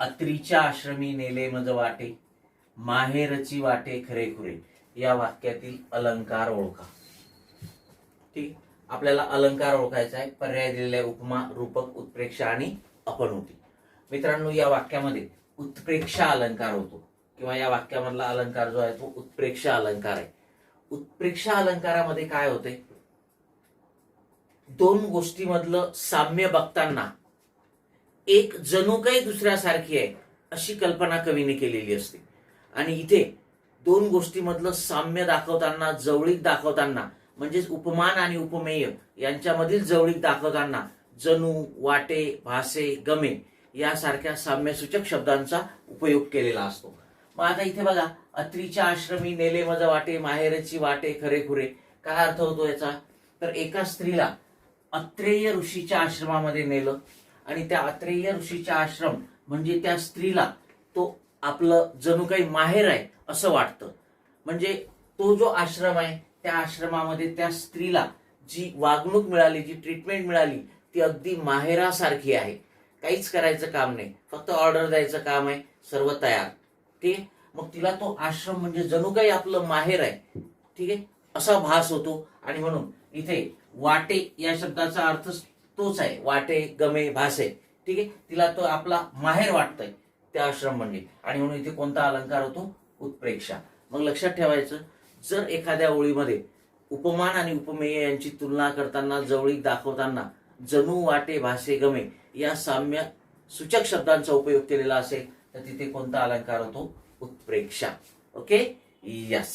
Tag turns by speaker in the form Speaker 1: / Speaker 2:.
Speaker 1: अत्रीच्या आश्रमी नेले मज वाटे माहेरची वाटे खरे खुरे. या वाक्यातील अलंकार ओळखा. ठीक? आपल्याला अलंकार ओळखायचा आहे पर्याय दिलेले आहे उपमा रूपक उत्प्रेक्षा आणि अपनोटी मित्रांनो या वाक्यामध्ये उत्प्रेक्षा अलंकार होतो. किंवा या वाक्यामधला अलंकार जो आहे तो उत्प्रेक्षा अलंकार आहे. उत्प्रेक्षा अलंकारामध्ये काय होते दोन गोष्टीमधलं साम्य बघताना एक जणू काही दुसऱ्यासारखी आहे अशी कल्पना कवीने केलेली असते. आणि इथे दोन गोष्टीमधलं साम्य दाखवताना जवळीक दाखवताना म्हणजेच उपमान आणि उपमेय यांच्यामधील जवळीक दाखवताना जणू वाटे भासे गमे यासारख्या साम्यसूचक शब्दांचा उपयोग केलेला असतो. मग आता इथे बघा अत्रीच्या आश्रमी नेले मज वाटे माहेरची वाटे खरे खुरे. काय अर्थ होतो याचा? तर एका स्त्रीला अत्रेय ऋषीच्या आश्रमामध्ये नेलं. आणि त्या अत्रेय ऋषीच्या आश्रम म्हणजे त्या स्त्रीला तो आपलं जणू काही माहेर आहे असं वाटतं. म्हणजे तो जो आश्रम आहे त्या आश्रमामध्ये त्या स्त्रीला जी वागणूक मिळाली जी ट्रीटमेंट मिळाली ती अगदी माहेरासारखी आहे. काहीच करायचं काम नाही. फक्त ऑर्डर द्यायचं काम आहे सर्व तयार. ठीक आहे? मग तिला तो आश्रम म्हणजे जणू काही आपलं माहेर आहे. ठीक आहे? असा भास होतो. आणि म्हणून इथे वाटे या शब्दाचा अर्थ तोच आहे वाटे गमे भासे. ठीक आहे? तिला तो आपला माहेर वाटतंय त्या आश्रम म्हणजे आणि म्हणून इथे कोणता अलंकार होतो? उत्प्रेक्षा. मग लक्षात ठेवायचं जर एखाद्या ओळीमध्ये उपमान आणि उपमेय यांची तुलना करताना जवळीक दाखवताना जणू वाटे भासे गमे या साम्य सूचक शब्दांचा उपयोग केलेला असेल तर तिथे कोणता अलंकार होतो? उत्प्रेक्षा. ओके? यस